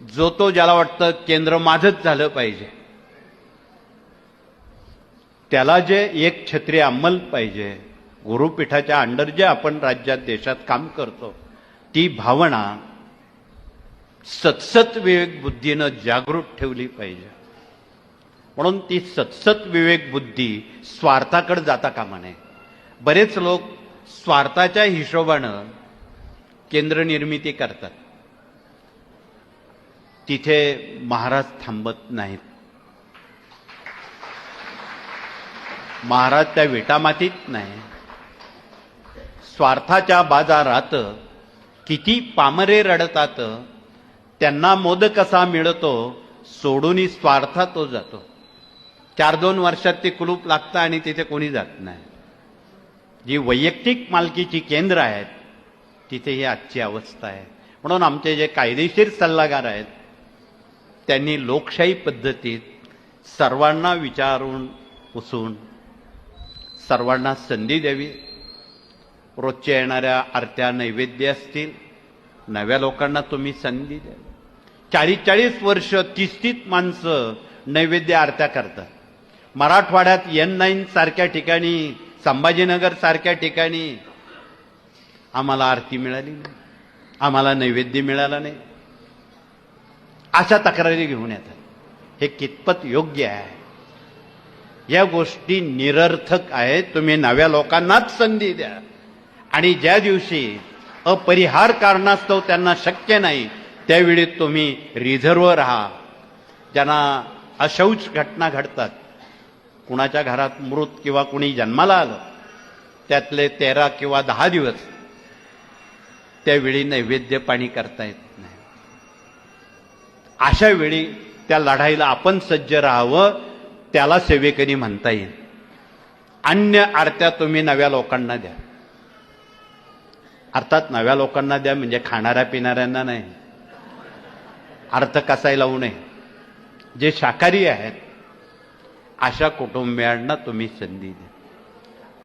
जो तो ज्याला वाटतं केंद्र माझंच झालं पाहिजे. त्याला जे एक छत्री अंमल पाहिजे गुरुपीठाच्या अंडर जे आपण राज्यात देशात काम करतो ती भावना सतसत विवेक बुद्धीनं जागृत ठेवली पाहिजे. म्हणून ती सतसत विवेक बुद्धी स्वार्थाकडे जाता कामा नये. बरेच लोक स्वार्थाच्या हिशोबानं केंद्र निर्मिती करतात. तिथे महाराज थांबत नाहीत. महाराज त्या विटामातीत नाही. स्वार्थाच्या बाजारात किती पामरे रडतात त्यांना मोद कसा मिळतो सोडून स्वार्था तो जातो. चार दोन वर्षात ते कुलूप लागतं आणि तिथे कोणी जात नाही. जी वैयक्तिक मालकीची केंद्र आहेत तिथे ही आजची अवस्था आहे. म्हणून आमचे जे कायदेशीर सल्लागार आहेत त्यांनी लोकशाही पद्धतीत सर्वांना विचारून उसून सर्वांना संधी द्यावी. रोजच्या येणाऱ्या आरत्या नैवेद्य असतील नव्या लोकांना तुम्ही संधी द्या. चाळीस चाळीस वर्ष तीस तीस माणसं नैवेद्य आरत्या करतात. मराठवाड्यात एन नाईन सारख्या ठिकाणी संभाजीनगर सारख्या ठिकाणी आम्हाला आरती मिळाली नाही. आम्हाला नैवेद्य मिळाला नाही. अशा तक्रारी घेऊन येतात. हे कितपत योग्य आहे? या गोष्टी निरर्थक आहेत. तुम्ही नव्या लोकांनाच संधी द्या. आणि ज्या दिवशी अपरिहार कारणास्तव त्यांना शक्य नाही त्यावेळी तुम्ही रिझर्व राहा. ज्यांना अशौच घटना घडतात कुणाच्या घरात मृत किंवा कुणी जन्माला आलं त्यातले तेरा किंवा दहा दिवस त्यावेळी नैवेद्य पाणी करता येत नाही. अशा वेळी त्या लढाईला आपण सज्ज राहावं त्याला सेवेकरी म्हणता येईल. अन्य आरत्या तुम्ही नव्या लोकांना द्या. अर्थात नव्या लोकांना द्या म्हणजे खाणाऱ्या पिणाऱ्यांना नाही. अर्थ कसाय लावू नये. जे शाकाहारी आहेत अशा कुटुंबियांना तुम्ही संधी द्या.